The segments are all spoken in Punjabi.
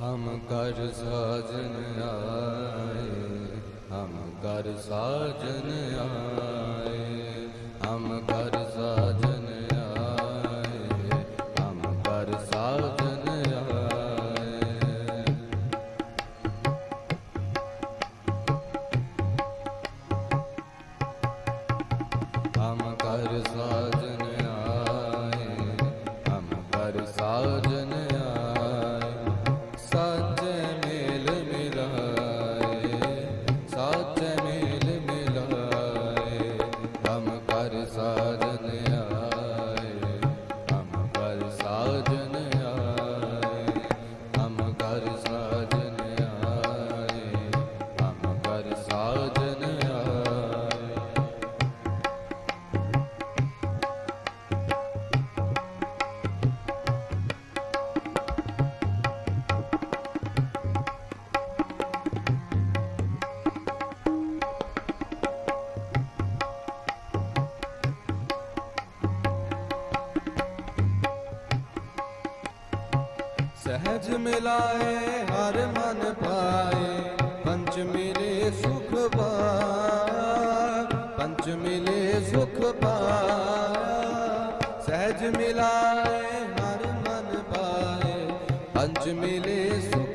ਹਮ ਕਰ ਸਾਜਨ ਆਏ ਹਮ ਕਰ ਸਾਜਨ ਆਏ ਹਮ ਕਰ ਸਾਜਨ arzda ਸਹਿਜ ਮਿਲਾਏ ਹਰ ਮਨ ਪਾਏ ਪੰਚ ਮਿਲੇ ਸੁਖ ਪਾਇਆ ਪੰਚ ਮਿਲੇ ਸੁਖ ਪਾਇਆ ਸਹਿਜ ਮਿਲਾਏ ਹਰ ਮਨ ਪਾਏ ਪੰਚ ਮਿਲੇ ਸੁਖ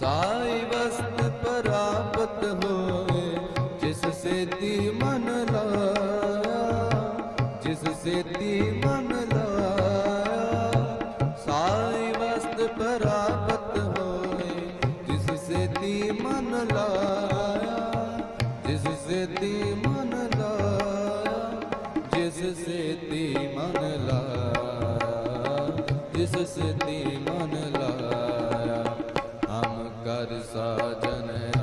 ਸਾਈ ਵਸਤ ਪ੍ਰਾਪਤ ਹੋਏ ਜਿਸ ਸੇਤੀ ਮਨ ਲਾਇਆ ਜਿਸ ਸੇਤੀ ਮਨ ਲਾਇਆ ਸਾਈ ਵਸਤ ਪ੍ਰਾਪਤ ਹੋਏ ਜਿਸ ਸੇਤੀ ਮਨ ਲਾਇਆ ਜਿਸ ਸੇਤੀ ਮਨ ਲਾਇਆ ਜਿਸ ਸੇਤੀ ਮਨ ਲਾਇਆ ਜਿਸ ਸੇਤੀ ਮਨ ਲਾਇਆ कर साजन